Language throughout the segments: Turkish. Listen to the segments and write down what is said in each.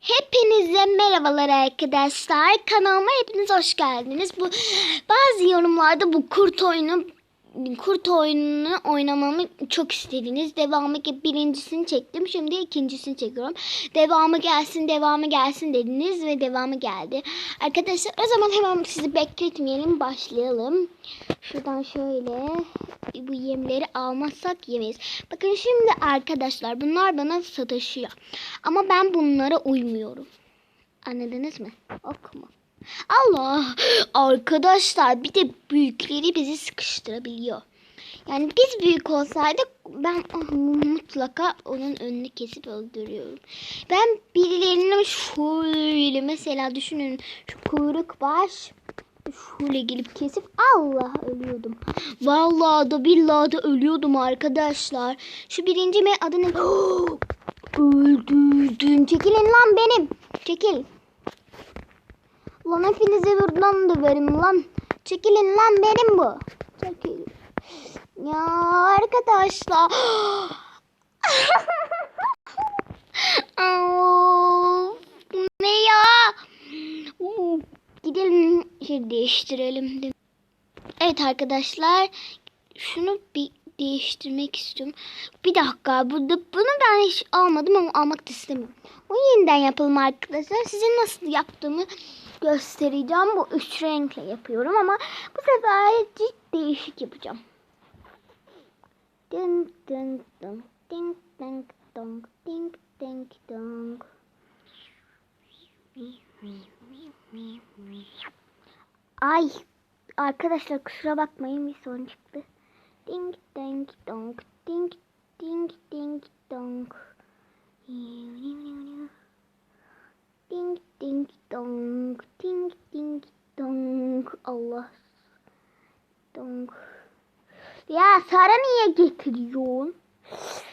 Hepinize merhabalar arkadaşlar. Kanalıma hepiniz hoş geldiniz. Bu bazı yorumlarda bu kurt oyunu kurt oyununu oynamamı çok istediniz. Devamı birincisini çektim. Şimdi ikincisini çekiyorum. Devamı gelsin, devamı gelsin dediniz ve devamı geldi. Arkadaşlar o zaman hemen sizi bekletmeyelim. Başlayalım. Şuradan şöyle bu yemleri almazsak yemeyiz. Bakın şimdi arkadaşlar bunlar bana sataşıyor. Ama ben bunlara uymuyorum. Anladınız mı? Okuma. Allah! Arkadaşlar bir de büyükleri bizi sıkıştırabiliyor. Yani biz büyük olsaydık ben mutlaka onun önünü kesip öldürüyorum. Ben birilerinin şöyle mesela düşünün şu kuyruk baş şöyle gelip kesip Allah ölüyordum. Vallahi da billahi da ölüyordum arkadaşlar. Şu birinci mi adı ne? Öldürdüm. Çekilin lan benim. Çekil. Lan hepinize buradan döverim lan. Çekilin lan benim bu. Çekil. Ya arkadaşlar. Ne ya? Gidelim şey değiştirelim. de. Evet arkadaşlar. Şunu bir değiştirmek istiyorum. Bir dakika burada bunu ben hiç almadım ama almak da istemiyorum. Bu yeniden yapalım arkadaşlar. Size nasıl yaptığımı göstereceğim. Bu üç renkle yapıyorum ama bu sefer ciddi değişik yapacağım. Ding ding dong ding ding dong ding ding dong. Ay arkadaşlar kusura bakmayın bir sorun çıktı. Ding ding dong ding ding ding dong. Ding ding dong ding ding dong. Allah. Dong. Ya Sara niye getiriyorsun?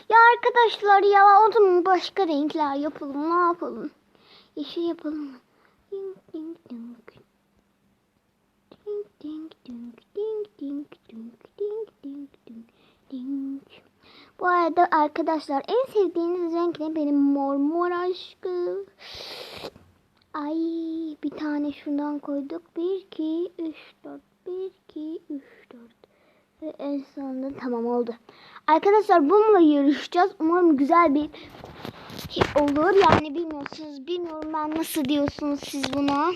Ya arkadaşlar ya o zaman başka renkler yapalım ne yapalım? Yeşil yapalım? Ding ding dong. Ding ding dong ding ding dong ding ding dong ding. Bu arada arkadaşlar en sevdiğiniz renk ne? Benim mor mor aşkım. Ay bir tane şundan koyduk. 1, 2, 3, 4. 1, 2, 3, 4. Ve en sonunda tamam oldu. Arkadaşlar bununla yarışacağız. Umarım güzel bir olur. Yani bilmiyorsunuz. Bilmiyorum ben nasıl diyorsunuz siz buna.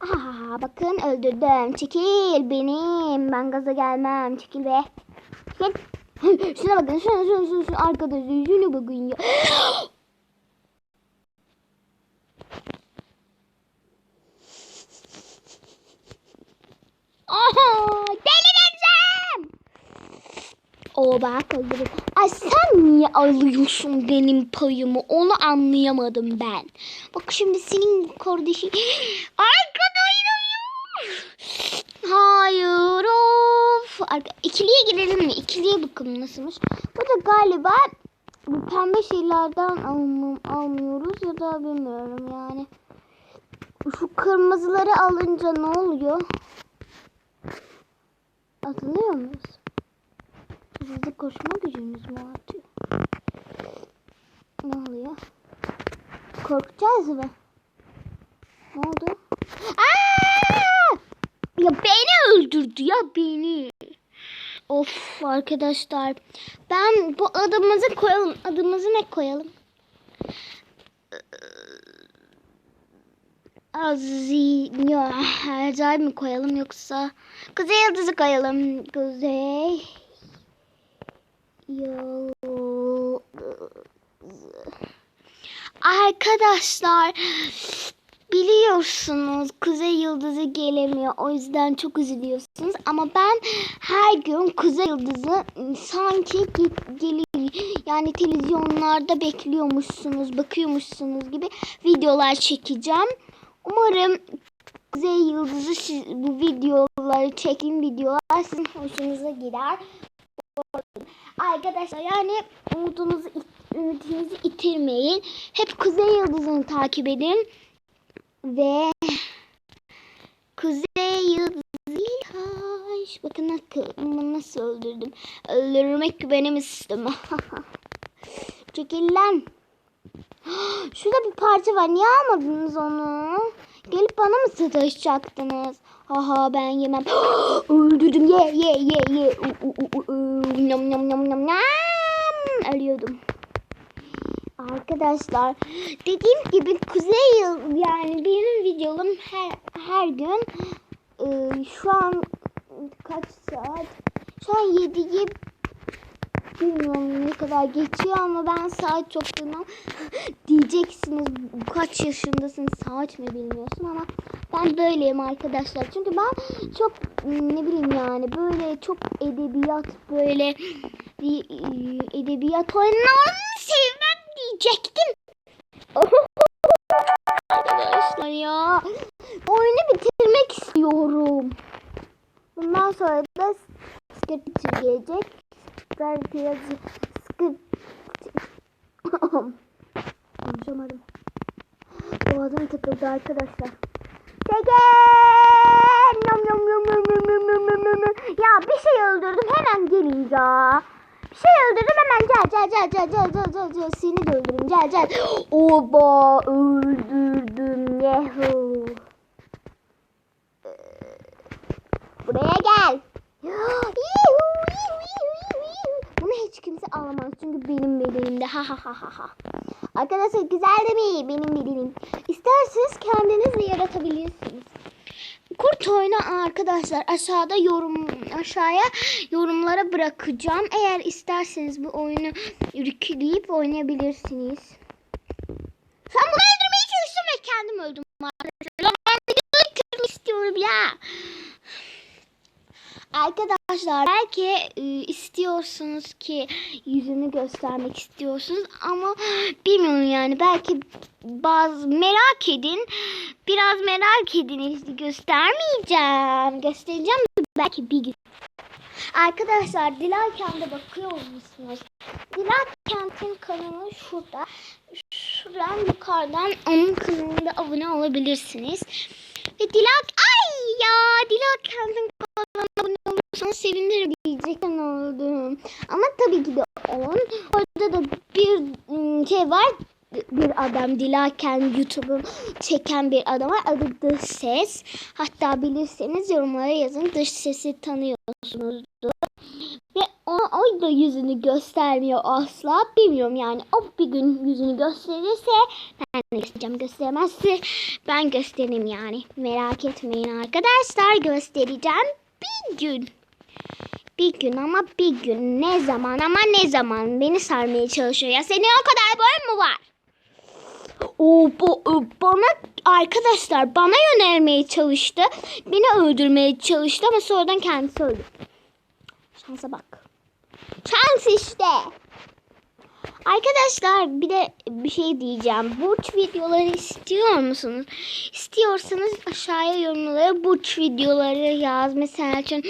Aha bakın öldürdüm. Çekil benim. Ben gaza gelmem. Çekil be. Çekil. Şuna bakın. Şuna şuna şuna, şuna. arkadaşlar. Şuna bakın ya. Aha, delireceğim. O bak öldürür. Ay sen niye alıyorsun benim payımı? Onu anlayamadım ben. Bak şimdi senin kardeşin. Arkadaşım. Hayır of. İkiliye girelim mi? İkiliye bakalım nasılmış. Bu da galiba bu pembe şeylerden almam, almıyoruz ya da bilmiyorum yani. Şu kırmızıları alınca ne oluyor? Atılıyor muyuz? Hızlı koşma gücümüz mü artıyor? Ne oluyor? Korkacağız mı? Ne oldu? Aa! Ya beni öldürdü ya beni. Of arkadaşlar. Ben bu adımızı koyalım. Adımızı ne koyalım? Azi ya Erzay mı koyalım yoksa Kuzey Yıldızı koyalım. Kuzey Yıldızı. Arkadaşlar biliyorsunuz Kuzey Yıldızı gelemiyor. O yüzden çok üzülüyorsunuz. Ama ben her gün Kuzey Yıldızı sanki ge- geliyor. Yani televizyonlarda bekliyormuşsunuz, bakıyormuşsunuz gibi videolar çekeceğim. Umarım Kuzey Yıldızı bu videoları çekim videolar sizin hoşunuza gider. Arkadaşlar yani umudunuzu ümidinizi itirmeyin. Hep Kuzey Yıldızı'nı takip edin. Ve Kuzey Yıldızı kaç. Bakın nasıl, nasıl öldürdüm. Öldürmek benim istem. Çekil lan. Şurada bir parça var. Niye almadınız onu? Gelip bana mı sataşacaktınız? Haha ben yemem. Öldürdüm. Ye ye ye ye. Nam nam nam nam nam. Ölüyordum. Arkadaşlar dediğim gibi Kuzey Yıl yani benim videom her her gün e, şu an kaç saat? Şu an 7'yi bilmiyorum ne kadar geçiyor ama ben saat çok bilmem. Diyeceksiniz kaç yaşındasın saat mi bilmiyorsun ama ben böyleyim arkadaşlar. Çünkü ben çok ne bileyim yani böyle çok edebiyat böyle e, edebiyat oyunlarını sevmem diyecektim. Arkadaşlar ya oyunu bitirmek istiyorum. Bundan sonra da script gelecek. Ben biraz script konuşamadım. Boğazım tıkıldı arkadaşlar. Çeken! Nom nom nom nom nom nom nom nom. Ya bir şey öldürdüm hemen gelin ya. Bir şey öldürdüm hemen gel gel gel gel gel gel gel gel seni de öldürürüm gel gel. Oba öldürdüm yehu. Buraya gel. Bunu hiç kimse alamaz çünkü benim bedenimde ha ha ha ha ha. Arkadaşlar güzel de mi? Benim bedenim. İsterseniz kendiniz de yaratabilirsiniz. Kurt oyunu arkadaşlar aşağıda yorum aşağıya yorumlara bırakacağım. Eğer isterseniz bu oyunu yükleyip oynayabilirsiniz. Sen bunu öldürmeye çalıştın ve kendim öldüm arkadaşlar. Ben istiyorum ya. Arkadaşlar belki e, istiyorsunuz ki yüzünü göstermek istiyorsunuz ama bilmiyorum yani belki bazı merak edin biraz merak edin işte göstermeyeceğim göstereceğim belki bir gün. Arkadaşlar Dilarkent'e bakıyor musunuz? Dilarkent'in kanalı şurada. Şuradan yukarıdan onun kanalına abone olabilirsiniz. Ve Dilak ay ya Dilarkent'in kanalına olursanız sevinirim diyecekten oldum. Ama tabii ki de on. Orada da bir ım, şey var. Bir adam Dilaken YouTube'u çeken bir adam var. Adı Dış Ses. Hatta bilirseniz yorumlara yazın. Dış Ses'i tanıyorsunuzdur. Ve o, o da yüzünü göstermiyor asla. Bilmiyorum yani. O bir gün yüzünü gösterirse ben de göstereceğim. Gösteremezse ben göstereyim yani. Merak etmeyin arkadaşlar. Göstereceğim bir gün. Bir gün ama bir gün. Ne zaman ama ne zaman beni sarmaya çalışıyor. Ya senin o kadar boyun mu var? O, bu, o, bana arkadaşlar bana yönelmeye çalıştı. Beni öldürmeye çalıştı ama sonradan kendisi öldü. Şansa bak. Şans işte. Arkadaşlar bir de bir şey diyeceğim. Burç videoları istiyor musunuz? İstiyorsanız aşağıya yorumlara burç videoları yaz. Mesela için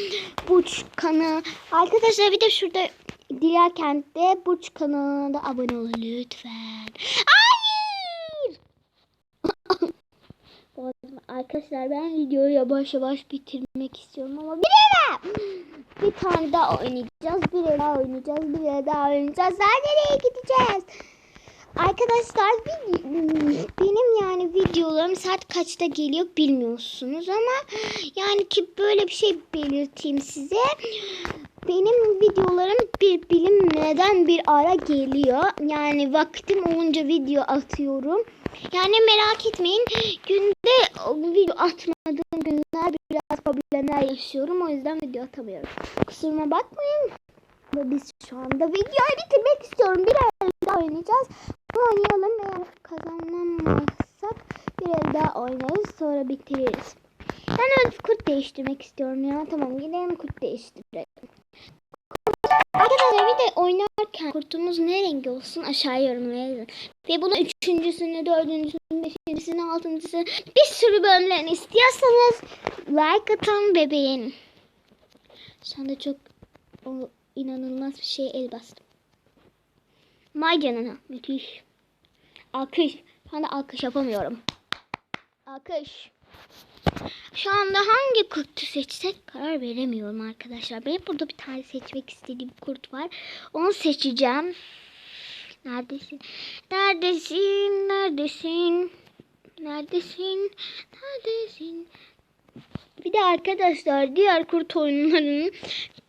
burç kanı. Arkadaşlar bir de şurada Dilerkent'te burç kanalına da abone olun lütfen. Hayır! Boğazım- Arkadaşlar ben videoyu yavaş yavaş bitirmek istiyorum ama bilemem. Bir tane daha oynayacağız. Bir daha oynayacağız. Bir daha oynayacağız. Daha nereye gideceğiz? Arkadaşlar benim yani videolarım saat kaçta geliyor bilmiyorsunuz ama yani ki böyle bir şey belirteyim size. Benim videolarım bir bilinmeden bir ara geliyor. Yani vaktim olunca video atıyorum. Yani merak etmeyin. Günde video atmadığım günler biraz problemler yaşıyorum. O yüzden video atamıyorum. Kusuruma bakmayın. Ve biz şu anda videoyu bitirmek istiyorum. Bir el daha oynayacağız. Oynayalım. Eğer kazanamazsak bir el daha oynarız. Sonra bitiririz. Ben önce kurt değiştirmek istiyorum ya. Tamam gidelim kurt değiştirelim. Arkadaşlar bir de oynarken kurtumuz ne rengi olsun aşağıya yorumlara yazın. Ve bunu üçüncüsünü, dördüncüsünü, beşincisini, altıncısını bir sürü bölümlerini istiyorsanız like atın ve beğenin. Şu anda çok o, inanılmaz bir şeye el bastım. May canına müthiş. Alkış. Şu anda alkış yapamıyorum. Alkış. Şu anda hangi kurtu seçsek karar veremiyorum arkadaşlar. Benim burada bir tane seçmek istediğim kurt var. Onu seçeceğim. Neredesin? Neredesin? Neredesin? Neredesin? Neredesin? Bir de arkadaşlar diğer kurt oyunlarının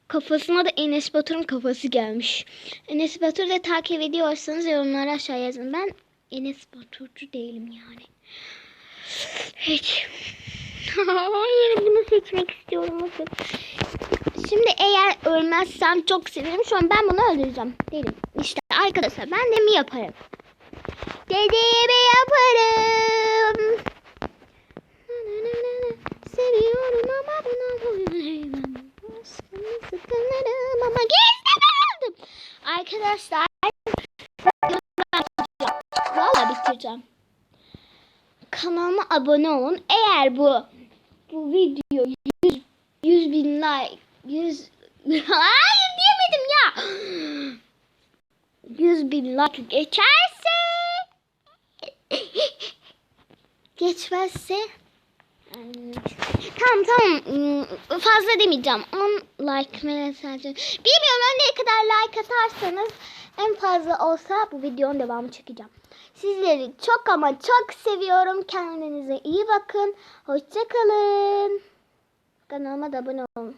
kafasına da Enes Batur'un kafası gelmiş. Enes Batur'u da takip ediyorsanız yorumlara aşağı yazın. Ben Enes Batur'cu değilim yani. Hiç. Hayır bunu seçmek istiyorum. Şimdi eğer ölmezsem çok sevinirim. Şu an ben bunu öldüreceğim. Dedim. İşte arkadaşlar ben de mi yaparım? Dediğimi yaparım. Seviyorum ama buna. Aşkını sıkılırım ama gizlemedim. Arkadaşlar Valla bitireceğim. Kanalıma abone olun. Eğer bu bu video 100, 100 bin like 100 Hayır diyemedim ya. 100 bin like geçerse geçmezse Tamam tamam Hmm, fazla demeyeceğim. 10 like sadece? Bilmiyorum ne kadar like atarsanız en fazla olsa bu videonun devamı çekeceğim sizleri çok ama çok seviyorum. Kendinize iyi bakın. Hoşçakalın kanalıma da abone olun